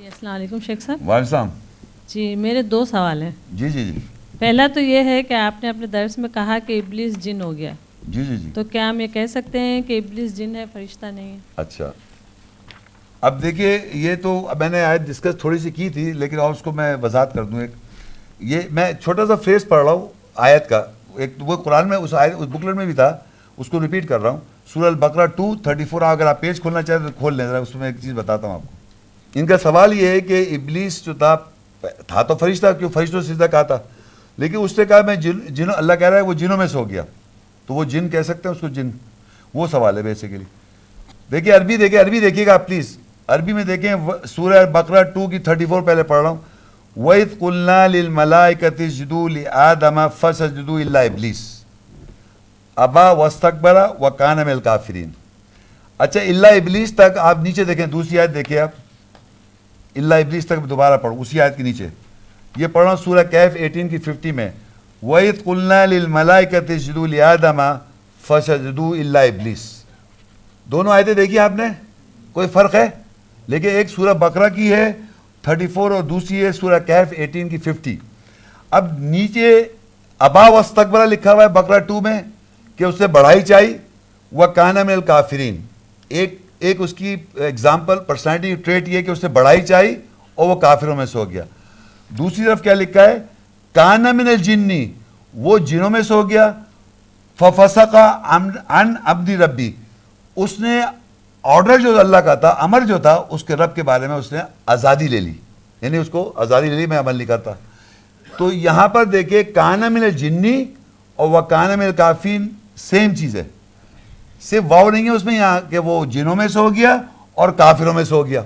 جی السلام علیکم شیخ صاحب۔ وعلیکم السلام۔ جی میرے دو سوال ہیں۔ جی جی جی۔ پہلا تو یہ ہے کہ آپ نے اپنے درس میں کہا کہ ابلیس جن ہو گیا۔ جی جی جی۔ تو کیا ہم یہ کہہ سکتے ہیں کہ ابلیس جن ہے فرشتہ نہیں ہے؟ اچھا۔ اب دیکھیے یہ تو میں نے آیت ڈسکس تھوڑی سی کی تھی لیکن اور اس کو میں وضاحت کر دوں ایک۔ یہ میں چھوٹا سا فریز پڑھ رہا ہوں آیت کا۔ ایک وہ قرآن میں اس آیت اس بکلٹ میں بھی تھا۔ اس کو ریپیٹ کر رہا ہوں۔ سورہ البقرہ ٹو تھرٹی فور اگر آپ پیج کھولنا چاہیں تو کھول لیں۔ ذرا اس میں ایک چیز بتاتا ہوں آپ کو۔ ان کا سوال یہ ہے کہ ابلیس جو تھا تھا تو فرشتہ، کیوں فرشتوں سجدہ کہا تھا؟ لیکن اس نے کہا، میں جن، جنوں، اللہ کہہ رہا ہے وہ جنوں میں سے ہو گیا۔ تو وہ جن کہہ سکتے ہیں اس کو جن۔ وہ سوال ہے بیسیکلی دیکھیے، عربی دیکھیں عربی دیکھیے گا آپ پلیز عربی میں دیکھیں سورہ بقرہ ٹو کی تھرٹی فور پہلے پڑھ رہا ہوں۔ وَإِذْ قُلْنَا لِلْمَلَائِكَةِ اسْجُدُوا لِآدَمَ فَسَجُدُوا إِلَّا إِبْلِيسَ۔ ابا وستقبرا و کان مل کافرین اچھا اللہ ابلیس تک آپ نیچے دیکھیں، دوسری آیت دیکھیں آپ۔ اللہ ابلیس تک دوبارہ پڑھو، اسی آیت کے نیچے۔ یہ پڑھ سورہ کیف ایٹین کی ففٹی میں، وَإِذْ قُلْنَا لِلْمَلَائِكَةِ اسْجُدُوا لِآدَمَ فَسَجُدُوا إِلَّا إِبْلِيسَ۔ دونوں آیتیں دیکھی آپ نے؟ کوئی فرق ہے؟ لیکن ایک سورہ بقرہ کی ہے تھرٹی فور اور دوسری ہے سورہ کیف ایٹین کی ففٹی اب نیچے ابا وستقبرہ لکھا ہوا ہے بقرہ ٹو میں، کہ اس سے بڑھائی چاہی وہ کانا میں الکافرین ایک ایک اس کی ایگزامپل پرسنالٹی ٹریٹ یہ کہ اس سے بڑھائی چاہی اور وہ کافروں میں سے ہو گیا۔ دوسری طرف کیا لکھا ہے؟ کانا من الجنی، وہ جنوں میں سے ہو گیا۔ ففسقا ان عبدی ربی، اس نے آرڈر جو اللہ کا تھا، امر جو تھا، اس کے رب کے بارے میں اس نے آزادی لے لی۔ یعنی اس کو آزادی لے لی، میں عمل نہیں کرتا۔ تو یہاں پر دیکھیں کانا من الجنی اور وہ کانا من الکافین سیم چیز ہے۔ صرف واؤ نہیں ہے اس میں یہاں کہ وہ جنوں میں سے ہو گیا اور کافروں میں سے ہو گیا۔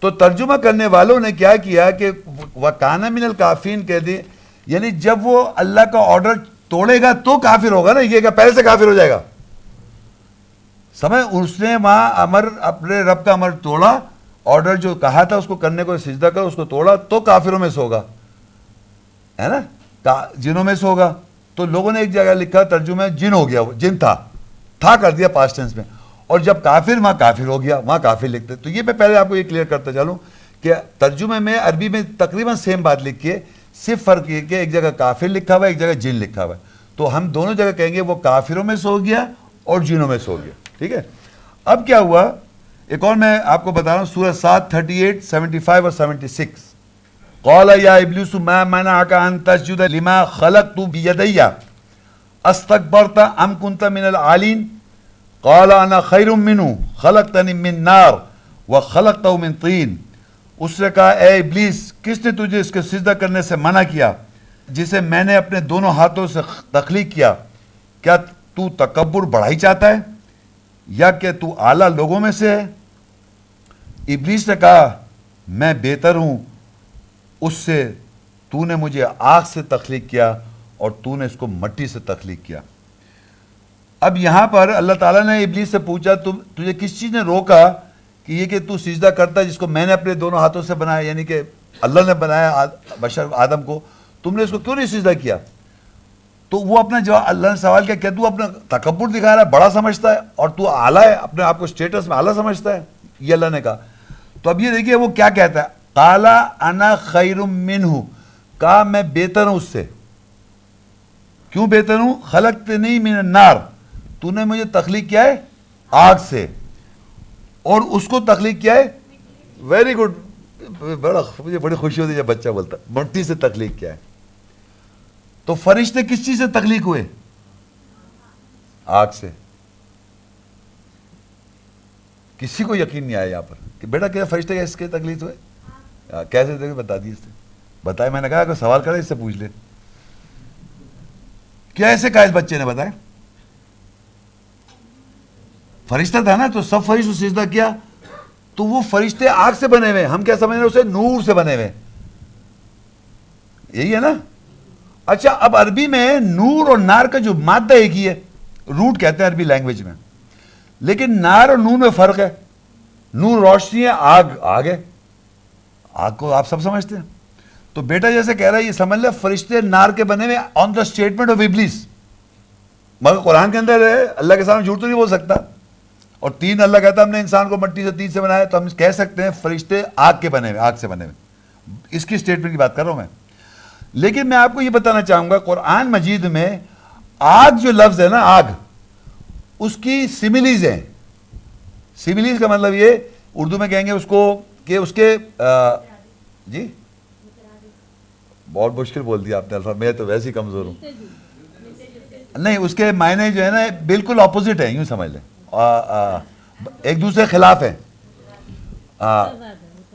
تو ترجمہ کرنے والوں نے کیا کیا کہ وکانہ من الکافین کہہ دی یعنی جب وہ اللہ کا آرڈر توڑے گا تو کافر ہوگا نا، یہ کہ پہلے سے کافر ہو جائے گا۔ سمجھ، اس نے وہاں امر، اپنے رب کا امر توڑا آرڈر جو کہا تھا اس کو کرنے کو، سجدہ کر اس کو توڑا تو کافروں میں سے ہوگا ہے نا؟ جنوں میں سے ہوگا تو لوگوں نے ایک جگہ لکھا، ترجمہ جن ہو گیا وہ جن تھا تھا کر دیا پاسٹ ٹینس میں۔ اور جب کافر، وہاں کافر ہو گیا، وہاں کافر لکھتے۔ تو یہ میں پہلے آپ کو یہ کلیئر کرتا چلوں کہ ترجمے میں عربی میں تقریباً سیم بات لکھی ہے صرف فرق یہ کہ ایک جگہ کافر لکھا ہوا ہے، ایک جگہ جن لکھا ہوا ہے۔ تو ہم دونوں جگہ کہیں گے وہ کافروں میں سے ہو گیا اور جنوں میں سے ہو گیا۔ ٹھیک ہے؟ اب کیا ہوا؟ ایک اور میں آپ کو بتا رہا ہوں، سورہ سات تھرٹی ایٹ سیونٹی فائیو اور سیونٹی سکس قال یا ابلیس ما منعك ان تسجد لما خلقت بيدي استكبرت ام كنت من العالين قال انا خير منه خلقتني من نار وخلقته من طين اس نے کہا، اے ابلیس، کس نے تجھے اس کے سجدہ کرنے سے منع کیا، جسے میں نے اپنے دونوں ہاتھوں سے تخلیق کیا؟ کیا تو تکبر بڑھائی چاہتا ہے؟ یا کہ تو اعلیٰ لوگوں میں سے ہے؟ ابلیس نے کہا، میں بہتر ہوں اس سے تو نے مجھے آگ سے تخلیق کیا اور تو نے اس کو مٹی سے تخلیق کیا۔ اب یہاں پر اللہ تعالیٰ نے ابلیس سے پوچھا، تم تجھے کس چیز نے روکا کہ یہ کہ تو سجدہ کرتا ہے جس کو میں نے اپنے دونوں ہاتھوں سے بنایا یعنی کہ اللہ نے بنایا بشر آدم کو، تم نے اس کو کیوں نہیں سجدہ کیا؟ تو وہ اپنا جواب اللہ نے سوال کیا کہ تو اپنا تکبر دکھا رہا ہے، بڑا سمجھتا ہے اور تو اعلیٰ ہے، اپنے آپ کو اسٹیٹس میں اعلیٰ سمجھتا ہے؟ یہ اللہ نے کہا۔ تو اب یہ دیکھیے وہ کیا کہتا ہے۔ کالا انا خیر من ہوں کہا، میں بہتر ہوں اس سے۔ کیوں بہتر ہوں؟ خلق نہیں من نار تو نے مجھے تخلیق کیا ہے؟ آگ سے۔ اور اس کو تخلیق کیا ہے؟ ویری گڈ بڑا مجھے بڑی خوشی ہوتی ہے جب بچہ بولتا مٹی سے تخلیق کیا ہے۔ تو فرشتے کس چیز سے تخلیق ہوئے؟ آگ سے۔ کسی کو یقین نہیں آیا یہاں پر کہ بیٹا، کیا فرشتے اس کے تکلیف ہوئے؟ کیسے دیکھے بتا دیے اس سے۔ بتائے میں نے کہا کوئی سوال کرے اس سے پوچھ لے کیا ایسے کہا اس بچے نے بتایا فرشتہ تھا نا، تو سب فرشت سجدہ کیا۔ تو وہ فرشتے آگ سے بنے ہوئے ہم کیا سمجھ رہے ہیں؟ اسے نور سے بنے ہوئے یہی ہے نا؟ اچھا اب عربی میں نور اور نار کا جو مادہ ایک ہی ہے، روٹ کہتے ہیں عربی لینگویج میں۔ لیکن نار اور نور میں فرق ہے۔ نور روشنی ہے، آگ آگ ہے۔ آگ کو آپ سب سمجھتے ہیں؟ تو بیٹا جیسے کہہ رہا ہے یہ سمجھ لے فرشتے نار کے بنے ہوئے آن دا اسٹیٹمنٹ آف ابلیس مگر قرآن کے اندر ہے اللہ کے سامنے جھوٹ تو نہیں بول سکتا۔ اور تین اللہ کہتا ہم نے انسان کو مٹی سے تین سے بنایا تو ہم کہہ سکتے ہیں فرشتے آگ کے بنے ہوئے آگ سے بنے ہوئے۔ اس کی اسٹیٹمنٹ کی بات کر رہا ہوں میں۔ لیکن میں آپ کو یہ بتانا چاہوں گا قرآن مجید میں آگ جو لفظ ہے نا آگ اس کی سملیز ہیں۔ سملیز کا مطلب یہ اردو میں کہیں گے اس کو کہ اس کے آ, جی؟ بہت مشکل بول دیا آپ نے الفا میں تو ویسے ہی کمزور ہوں۔ نہیں، اس کے معنی جو ہے نا، بالکل اپوزٹ ہیں، یوں سمجھ لیں۔ ایک دوسرے کے خلاف ہیں۔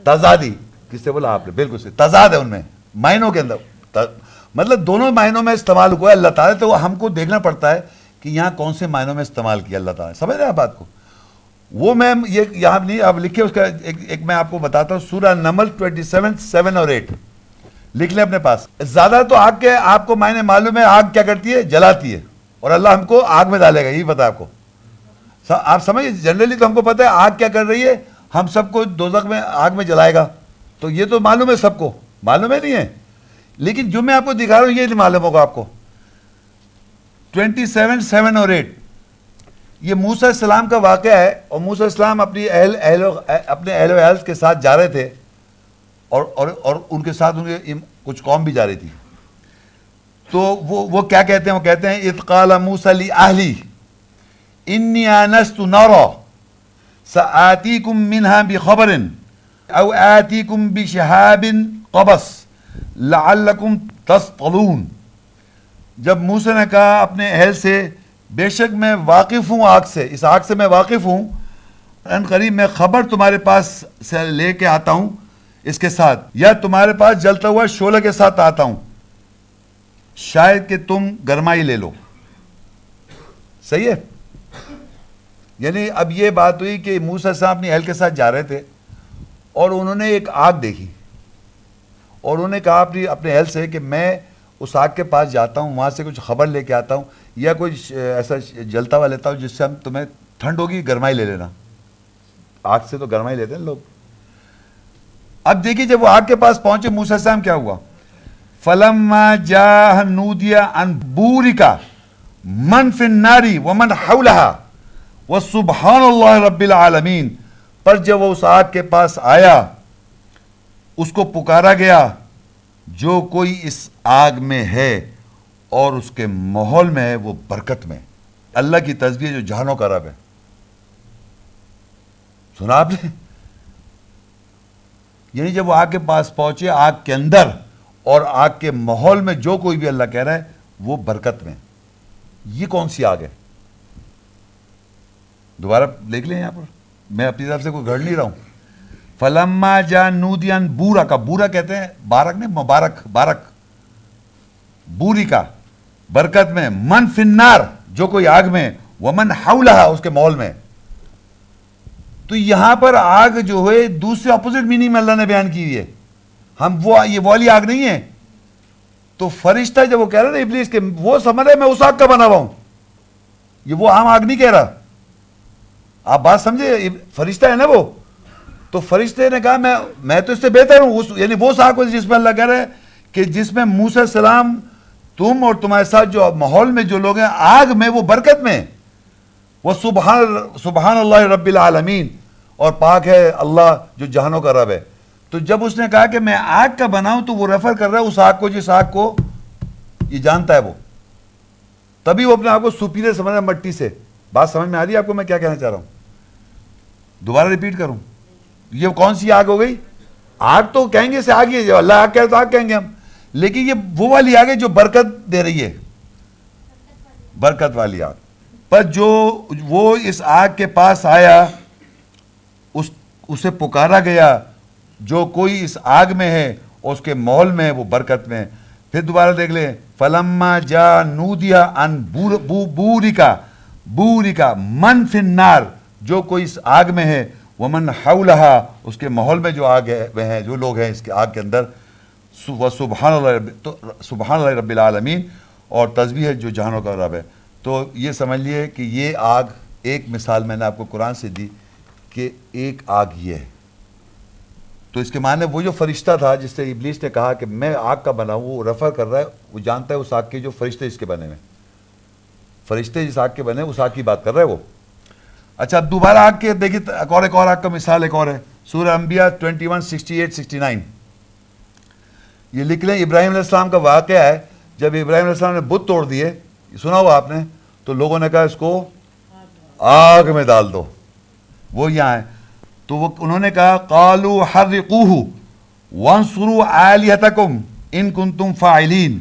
تضادی۔ کس سے بولا آپ نے؟ بالکل سے تضاد ہے ان میں، معنوں کے اندر۔ مطلب دونوں معنوں میں استعمال ہوا ہے اللہ تعالیٰ، تو ہم کو دیکھنا پڑتا ہے کہ یہاں کون سے معنوں میں استعمال کیا اللہ تعالیٰ نے۔ سمجھ رہے ہیں آپ بات کو؟ وہ میں یہ یہاں نہیں آپ لکھے اس کا ایک, ایک میں آپ کو بتاتا ہوں سورہ نمل 27 سیون اور ایٹ لکھ لیں اپنے پاس۔ زیادہ تو آگ کے آپ کو معنی معلوم ہے آگ کیا کرتی ہے؟ جلاتی ہے۔ اور اللہ ہم کو آگ میں ڈالے گا یہی پتا آپ کو۔ آپ سمجھ جنرلی تو ہم کو پتہ ہے آگ کیا کر رہی ہے ہم سب کو دوزخ میں آگ میں جلائے گا۔ تو یہ تو معلوم ہے سب کو۔ معلوم ہے نہیں ہے۔ لیکن جو میں آپ کو دکھا رہا ہوں یہ نہیں معلوم ہوگا آپ کو۔ ٹوینٹی سیون سیون اور ایٹ یہ موسیٰ السلام کا واقعہ ہے اور موسیٰ السلام اپنی اہل اہل و- اپنے اہل و اہل کے ساتھ جا رہے تھے اور اور اور ان کے ساتھ ان کے کچھ قوم بھی جا رہی تھی۔ تو وہ وہ کیا کہتے ہیں؟ وہ کہتے ہیں، اذ قال موسیٰ لأہلی انی آنست نارا سآتیکم منہا بخبر او آتیکم بشہاب قبس، لعلکم تصطلون جب موسیٰ نے کہا اپنے اہل سے بے شک میں واقف ہوں آگ سے، اس آگ سے میں واقف ہوں۔ ان قریب میں خبر تمہارے پاس سے لے کے آتا ہوں، اس کے ساتھ، یا تمہارے پاس جلتا ہوا شعلہ کے ساتھ آتا ہوں۔ شاید کہ تم گرمائی لے لو۔ صحیح ہے؟ یعنی اب یہ بات ہوئی کہ موسیٰ صاحب اپنی اہل کے ساتھ جا رہے تھے اور انہوں نے ایک آگ دیکھی۔ اور انہوں نے کہا اپنی، اپنے اہل سے کہ میں اس آگ کے پاس جاتا ہوں، وہاں سے کچھ خبر لے کے آتا ہوں۔ یا کوئی ایسا جلتا ہوا لیتا ہوں جس سے ہم تمہیں ٹھنڈ ہوگی، گرمائی لے لینا۔ آگ سے تو گرمائی لیتے ہیں لوگ۔ اب دیکھیے جب وہ آگ کے پاس پہنچے، موسیٰ صاحب کیا ہوا؟ فلما جاہ نودیا ان بورکا من فی الناری ومن حولہا وسبحان اللہ رب العالمین پر جب وہ اس آگ کے پاس آیا، اس کو پکارا گیا، جو کوئی اس آگ میں ہے۔ اور اس کے ماحول میں ہے وہ برکت میں اللہ کی تصویر جو جہانوں کا رب ہے۔ سنا آپ نے؟ یعنی جب وہ آگ کے پاس پہنچے، آگ کے اندر اور آگ کے ماحول میں جو کوئی بھی اللہ کہہ رہا ہے، وہ برکت میں۔ یہ کون سی آگ ہے؟ دوبارہ دیکھ لیں یہاں پر۔ میں اپنی طرف سے کوئی گھڑ نہیں رہا ہوں۔ فلما جا نودیان بورا کا، بورا کہتے ہیں، بارک نہیں، مبارک، بارک۔ بوری کا۔ برکت میں، من فنار جو کوئی آگ میں، ومن حولہا، اس کے ماحول میں۔ تو یہاں پر آگ جو ہے، دوسرے اپوزٹ میننگ میں اللہ نے بیان کی ہوئی ہے۔ ہم وہ، یہ والی آگ نہیں ہے۔ تو فرشتہ جب وہ کہہ رہا نا ابلیس کہ وہ سمجھ رہے میں اس آگ کا بنا ہوا ہوں۔ یہ وہ عام آگ نہیں کہہ رہا۔ آپ بات سمجھے فرشتہ ہے نا وہ۔ تو فرشتے نے کہا، میں میں تو اس سے بہتر ہوں، اس یعنی وہ صاحب جس میں اللہ کہہ رہا ہے کہ جس میں موسیٰ السلام تم اور تمہارے ساتھ جو ماحول میں جو لوگ ہیں، آگ میں، وہ برکت میں۔ وہ سبحان سبحان اللہ رب العالمین۔ اور پاک ہے اللہ جو جہانوں کا رب ہے۔ تو جب اس نے کہا کہ میں آگ کا بناؤں تو وہ ریفر کر رہا ہے، اس آگ کو، جس آگ کو یہ جانتا ہے وہ۔ تبھی وہ اپنے آپ کو سپیریئر سمجھ رہا ہے، مٹی سے۔ بات سمجھ میں آ رہی ہے آپ کو؟ میں کیا کہنا چاہ رہا ہوں؟ دوبارہ ریپیٹ کروں۔ یہ کون سی آگ ہو گئی؟ آگ تو کہیں گے اسے آگ ہی اللہ آگ کہے تو آگ کہیں گے ہم۔ لیکن یہ وہ والی آگ ہے جو برکت دے رہی ہے، برکت والی آگ۔ پر جو وہ اس آگ کے پاس آیا، اس، اسے پکارا گیا، جو کوئی اس آگ میں ہے، اس کے ماحول میں وہ برکت میں۔ پھر دوبارہ دیکھ لیں، فلما جا نودیا ان بوری کا بوری کا من فنار جو کوئی اس آگ میں ہے وہ من حولہا، اس کے ماحول میں جو آگ ہے، وہ ہیں، جو لوگ ہیں اس کے آگ کے اندر سبحان اللہ رب تو سبحان اللہ رب العالمین اور تسبیح ہے جو جہانوں کا رب ہے۔ تو یہ سمجھ لیے کہ یہ آگ ایک مثال میں نے آپ کو قرآن سے دی کہ ایک آگ یہ ہے۔ تو اس کے معنی وہ جو فرشتہ تھا جس سے ابلیس نے کہا کہ میں آگ کا بنا ہوں، وہ ریفر کر رہا ہے، وہ جانتا ہے اس آگ کے جو فرشتے اس کے بنے ہوئے۔ فرشتے جس آگ کے بنے اس آگ کی بات کر رہا ہے وہ۔ اچھا اب دوبارہ آگ کے دیکھیے ایک اور ایک اور آگ کا مثال، ایک اور ہے۔ سورہ انبیاء، 21 68 69 یہ لکھ لیں، ابراہیم علیہ السلام کا واقعہ ہے۔ جب ابراہیم علیہ السلام نے بت توڑ دیے سنا ہوا آپ نے، تو لوگوں نے کہا اس کو آگ میں ڈال دو۔ وہ یہاں ہے۔ تو وہ، انہوں نے کہا، قالو حرقوہ وانصروا آلیتکم ان کنتم فاعلین۔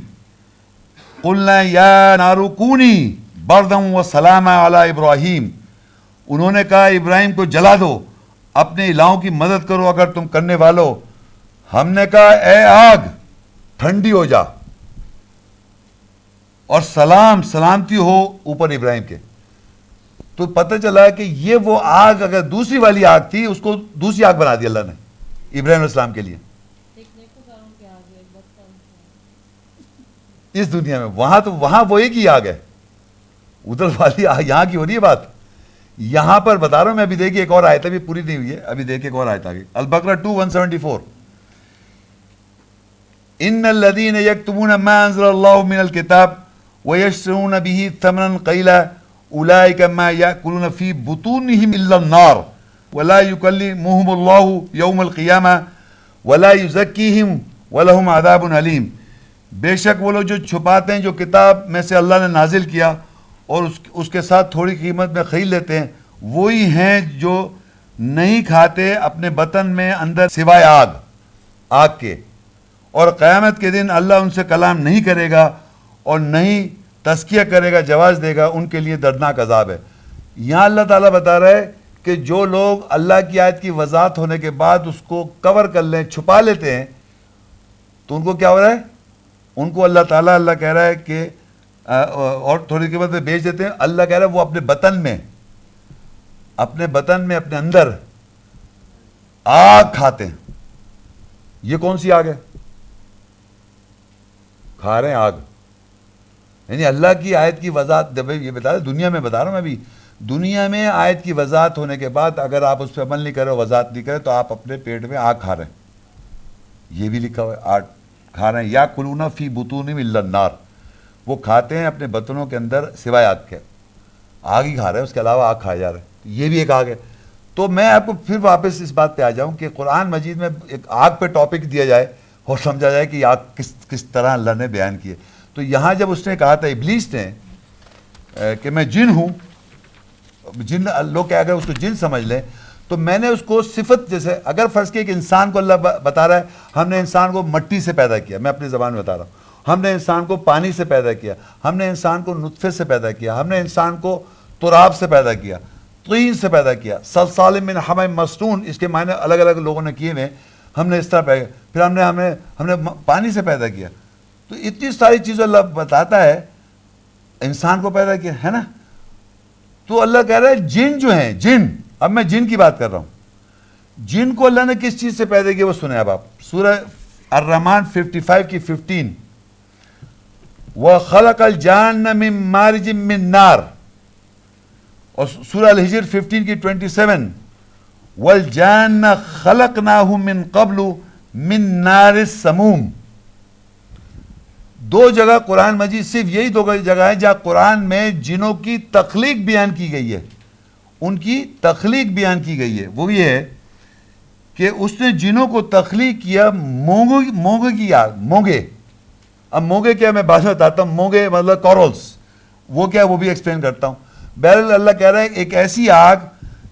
قلنا یا نارو کونی بردم و سلام علی ابراہیم۔ انہوں نے کہا، ابراہیم کو جلا دو، اپنے الہوں کی مدد کرو اگر تم کرنے والو۔ ہم نے کہا، اے آگ ٹھنڈی ہو جا۔ اور سلام، سلامتی ہو اوپر ابراہیم کے۔ تو پتہ چلا کہ یہ وہ آگ، اگر دوسری والی آگ تھی، اس کو دوسری آگ بنا دی اللہ نے، ابراہیم علیہ السلام کے لیے۔ اس دنیا میں، وہاں تو، وہاں وہ ایک ہی آگ ہے۔ ادھر والی آگ، یہاں کی ہو رہی ہے بات۔ یہاں پر بتا رہا ہوں میں، ابھی دیکھیے ایک اور آیت ابھی پوری نہیں ہوئی ہے، ابھی دیکھیے ایک اور آیت آگے۔ Albaqarah two one seventy four ان الذين يكتبون ما انزل الله من الكتاب ويشترون به ثمنا قليلا اولئك ما ياكلون في بطونهم الا النار ولا يكلمهم الله يوم القيامه ولا يزكيهم ولهم عذاب اليم بے شک وہ لوگ جو چھپاتے ہیں، جو کتاب میں سے اللہ نے نازل کیا اور اس اس کے ساتھ تھوڑی قیمت میں خرید لیتے ہیں، وہی ہیں جو نہیں کھاتے اپنے بطن میں اندر سوائے آگ آگ کے۔ اور قیامت کے دن اللہ ان سے کلام نہیں کرے گا اور نہیں تذکیہ کرے گا، جواز دے گا، ان کے لیے دردناک عذاب ہے۔ یہاں اللہ تعالیٰ بتا رہا ہے کہ جو لوگ اللہ کی آیت کی وضاحت ہونے کے بعد اس کو کور کر لیں، چھپا لیتے ہیں، تو ان کو کیا ہو رہا ہے؟ ان کو اللہ تعالیٰ، اللہ کہہ رہا ہے کہ اور تھوڑی قیمت میں بیچ دیتے ہیں۔ اللہ کہہ رہا ہے وہ اپنے بطن میں، اپنے بطن میں، اپنے اندر آگ کھاتے ہیں۔ یہ کون سی آگ ہے؟ کھا رہے ہیں آگ۔ یعنی اللہ کی آیت کی وضاحت جب یہ بتا رہے دنیا میں بتا رہا ہوں میں ابھی دنیا میں آیت کی وضاحت ہونے کے بعد اگر آپ اس پہ عمل نہیں کرے وضاحت نہیں کرے تو آپ اپنے پیٹ میں آگ کھا رہے ہیں۔ یہ بھی لکھا ہوا ہے، آگ کھا رہے ہیں۔ یا کلونا فی بتون النار۔ وہ کھاتے ہیں اپنے بطنوں کے اندر سوائے آگ کے۔ آگ ہی کھا رہے ہیں، اس کے علاوہ آگ کھائے جا رہے ہیں یہ بھی ایک آگ ہے۔ تو میں آپ کو پھر واپس اس بات پہ آ جاؤں کہ قرآن مجید میں ایک آگ پہ ٹاپک دیا جائے۔ اور سمجھا جائے کہ آگ کس کس طرح اللہ نے بیان کیے۔ تو یہاں جب اس نے کہا تھا ابلیس نے کہ میں جن ہوں، جن لوگ کہ اگر اس کو جن سمجھ لیں، تو میں نے اس کو صفت جیسے اگر فرض کیا کہ انسان کو اللہ بتا رہا ہے، ہم نے انسان کو مٹی سے پیدا کیا، میں اپنی زبان میں بتا رہا ہوں۔ ہم نے انسان کو پانی سے پیدا کیا، ہم نے انسان کو نطفے سے پیدا کیا، ہم نے انسان کو تراب سے پیدا کیا طین سے پیدا کیا، سلسال من ہمیں مصنون، اس کے معنی الگ الگ لوگوں نے کیے ہوئے۔ ہم نے اس طرح پیدا پھر ہم نے ہمیں ہم نے پانی سے پیدا کیا۔ تو اتنی ساری چیزیں اللہ بتاتا ہے، انسان کو پیدا کیا، ہے نا؟ تو اللہ کہہ رہا ہے، جن جو ہیں، جن۔ اب میں جن کی بات کر رہا ہوں۔ جن کو اللہ نے کس چیز سے پیدا کیا؟ وہ سنیں اب آپ۔ سورہ الرحمن 55 کی 15 وَخَلَقَ الْجَانَّ مِن مَارِجٍ مِن نَار۔ اور سورہ الحجر 15 کی 27 وَالْجَانَّ خَلَقْنَاهُ مِن قَبْلُ مِن نَارِ السَّمُوم. دو جگہ قرآن مجید صرف یہی دو جگہ ہیں جہاں قرآن میں جنوں کی تخلیق بیان کی گئی ہے، ان کی تخلیق بیان کی گئی ہے۔ وہ یہ ہے کہ اس نے جنوں کو تخلیق کیا مونگے مونگے کی یاد، مونگے۔ اب مونگے کیا میں بعد میں بتاتا ہوں، مونگے مطلب کورولس وہ کیا وہ بھی ایکسپلین کرتا ہوں۔ بہرحال اللہ کہہ رہا ہے، ایک ایسی آگ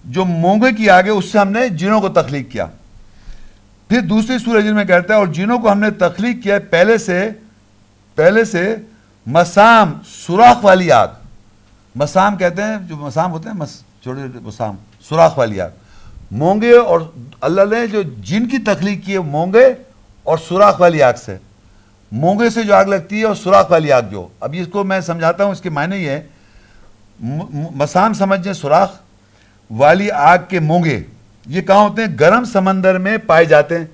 جو مونگے کی آگ ہے اس سے ہم نے جنوں کو تخلیق کیا۔ پھر دوسری سورج میں کہتا ہے، اور جنوں کو ہم نے تخلیق کیا پہلے سے پہلے سے مسام، سوراخ والی آگ۔ مسام کہتے ہیں، جو مسام ہوتے ہیں، مس، چھوٹے چھوٹے مسام، سوراخ والی آگ۔ مونگے اور اللہ نے جو جن کی تخلیق کی ہے مونگے اور سوراخ والی آگ سے۔ مونگے سے جو آگ لگتی ہے، اور سوراخ والی آگ جو۔ اب اس کو میں سمجھاتا ہوں، اس کے معنی یہ مسام سمجھیں، سوراخ والی آگ کے مونگے، یہ کہاں ہوتے ہیں؟ گرم سمندر میں پائے جاتے ہیں۔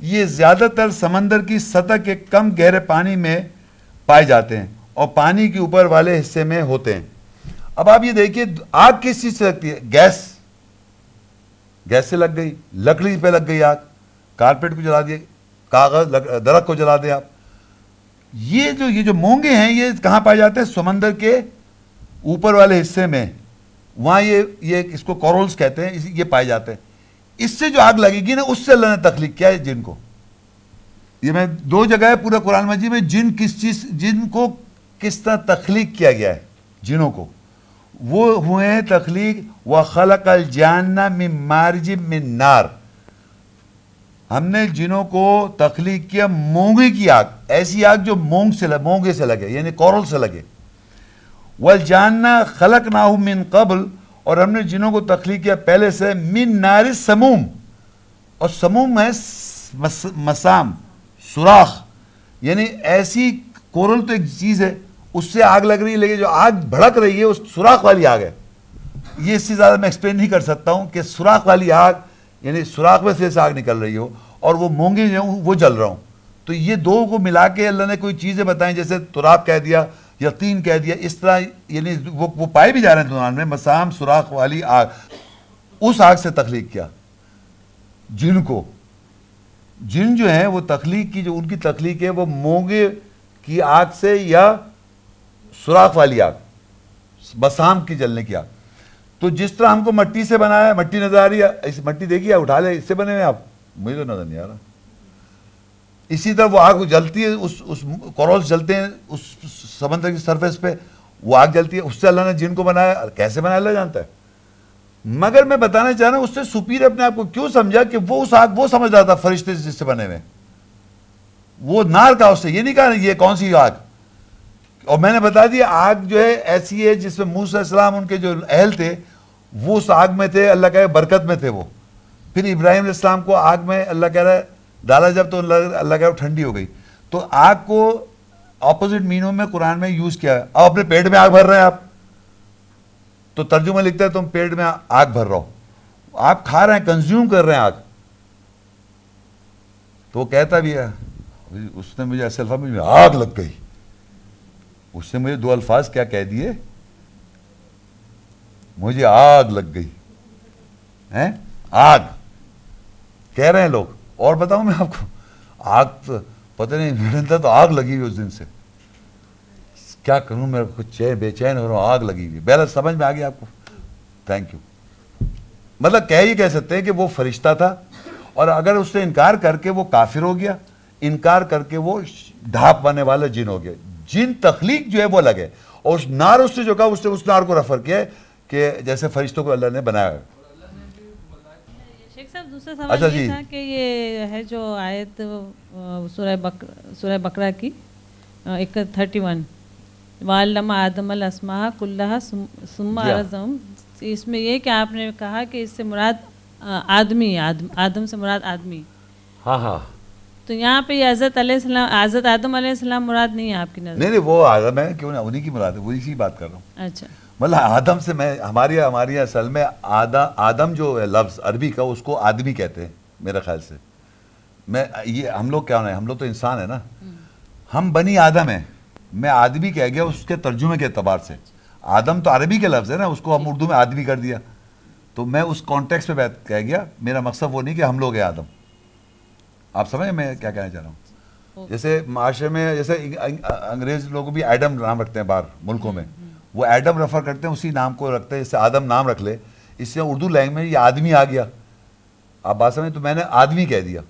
یہ زیادہ تر سمندر کی سطح کے کم گہرے پانی میں پائے جاتے ہیں اور پانی کے اوپر والے حصے میں ہوتے ہیں۔ اب آپ یہ دیکھیے، آگ کس چیز سے لگتی ہے؟ گیس۔ گیس سے لگ گئی، لکڑی پہ لگ گئی آگ۔ کارپیٹ کو جلا دیے، کاغذ درخت کو جلا دیں آپ یہ جو یہ جو مونگے ہیں، یہ کہاں پائے جاتے ہیں؟ سمندر کے اوپر والے حصے میں۔ وہاں یہ یہ اس کو کورولز کہتے ہیں یہ پائے جاتے ہیں۔ اس سے جو آگ لگے گی نا، اس سے اللہ نے تخلیق کیا ہے جن کو۔ یہ میں دو جگہ ہے پورا قرآن مجید میں، جن کس چیز، جن کو کس طرح تخلیق کیا گیا ہے، جنوں کو۔ وہ ہوئے ہیں تخلیق و خلق الجانہ من مارج من نار۔ ہم نے جنوں کو تخلیق کیا، مونگے کی آگ۔ ایسی آگ جو مونگ سے مونگے سے لگے یعنی کورل سے لگے۔ والجانہ خلق نہ من قبل، اور ہم نے جنوں کو تخلیق کیا پہلے سے من نار سموم، اور سموم ہے مسام، سوراخ یعنی ایسی کورل تو ایک چیز ہے، اس سے آگ لگ رہی ہے، لیکن جو آگ بھڑک رہی ہے، اس سوراخ والی آگ ہے۔ یہ اس سے زیادہ میں ایکسپلین نہیں کر سکتا ہوں کہ سوراخ والی آگ یعنی سوراخ میں سے آگ نکل رہی ہو، اور وہ مونگی جو ہوں وہ جل رہا ہوں۔ تو یہ دو کو ملا کے اللہ نے کوئی چیزیں بتائیں، جیسے تراب کہہ دیا یقین کہہ دیا، اس طرح یعنی وہ وہ پائے بھی جا رہے ہیں دوران میں، مسام، سوراخ والی آگ۔ اس آگ سے تخلیق کیا۔ جن کو۔ جن جو ہیں، وہ تخلیق کی جو ان کی تخلیق ہے، وہ مونگے کی آگ سے یا سوراخ والی آگ بسام کی جلنے کی آگ۔ تو جس طرح ہم کو مٹی سے بنایا ہے مٹی نظر آ رہی ہے، اس مٹی دیکھیے، اٹھا لے اس سے بنے ہوئے آپ۔ مجھے تو نظر نہیں آ رہا۔ اسی طرح وہ آگ جلتی ہے، اس اس کورولس جلتے ہیں، اس سمندر کی سرفیس پہ وہ آگ جلتی ہے، اس سے اللہ نے جن کو بنایا کیسے بنایا اللہ جانتا ہے۔ مگر میں بتانا چاہ رہا ہوں، اس سے سپیر اپنے آپ کو کیوں سمجھا کہ وہ اس آگ، وہ سمجھ رہا تھا فرشتے جس سے بنے ہوئے۔ وہ نار کا اس سے، یہ نہیں کہا یہ کون سی آگ؟ اور میں نے بتا دیا، آگ جو ہے ایسی ہے جس میں موسیٰ السلام، ان کے جو اہل تھے، وہ اس آگ میں تھے، اللہ کہ برکت میں تھے وہ۔ پھر ابراہیم علیہ السلام کو آگ میں اللہ کہہ رہا ہے ڈالا جب تو اللہ کہہ ٹھنڈی ہو گئی۔ تو آگ کو اپوزٹ مینوں میں قرآن میں یوز کیا۔ ہے اب اپنے پیٹ میں آگ بھر رہے ہیں آپ۔ تو ترجمہ لکھتا ہے تم پیٹ میں آگ بھر رہا ہو آپ کھا رہے ہیں کنزیوم کر رہے ہیں آگ۔ تو وہ کہتا بھی ہے، اس نے مجھے ایسے الفاظ میں آگ لگ گئی۔ اس نے مجھے دو الفاظ کیا کہہ دیے۔ مجھے آگ لگ گئی۔ آگ۔ کہہ رہے ہیں لوگ۔ اور بتاؤں میں آپ کو، آگ تو پتہ نہیں میرے تو آگ لگی ہوئی اس دن سے۔ کیا کروں میرے کو چین، بے چین ہو رہا ہوں آگ لگی ہوئی۔ بہرحال سمجھ میں آ گیا آپ کو۔ تھینک یو مطلب کہہ ہی کہہ سکتے ہیں کہ وہ فرشتہ تھا اور اگر اس سے انکار کر کے وہ کافر ہو گیا، انکار کر کے وہ ڈھاپ بننے والا جن ہو گیا۔ جن تخلیق جو ہے وہ الگ ہے۔ اور اس نار اس سے جو کہا، اس نے اس نار کو رفر کیا ہے کہ جیسے فرشتوں کو اللہ نے بنایا۔ ہے شیخ صاحب دوسرا اچھا سوال جی۔ یہ تھا کہ یہ ہے جو آیت سورہ بکرا کی ایک تھرٹی ون۔ وعلم آدم الاسماء کلہا ثم جی۔ عرضہم اس میں یہ کہ آپ نے کہا کہ اس سے مراد آدمی آدم آدم سے مراد آدمی۔ ہاں ہاں۔ تو یہاں پہ یہ حضرت علیہ السلام حضرت آدم علیہ السلام مراد نہیں ہے آپ کی نظر۔ نہیں نہیں وہ آدم ہے کیوں نہ انہی کی مراد ہے وہی سی بات کر رہا ہوں۔ اچھا۔ مطلب آدم سے میں ہماری ہماری اصل میں آدم آدم جو ہے لفظ عربی کا اس کو آدمی کہتے ہیں میرے خیال سے۔ میں یہ ہم لوگ کیا ہونا ہے ہم لوگ تو انسان ہیں نا۔ ہم بنی آدم ہیں۔ میں آدمی کہہ گیا اس کے ترجمے کے اعتبار سے۔ آدم تو عربی کے لفظ ہے نا اس کو ہم اردو میں آدمی کر دیا۔ تو میں اس کانٹیکس پہ کہہ گیا میرا مقصد وہ نہیں کہ ہم لوگ ہیں آدم۔ آپ سمجھیں میں کیا کہنا چاہ رہا ہوں؟ جیسے معاشرے میں جیسے انگریز لوگ بھی ایڈم نام رکھتے ہیں باہر ملکوں میں۔ وہ ایڈم ریفر کرتے ہیں، اسی نام کو رکھتے ہیں جیسے آدم نام رکھ لے۔ اس سے اردو لینگویج یہ آدمی آ گیا۔ آپ بات سمجھیں؟ تو میں نے آدمی کہہ دیا۔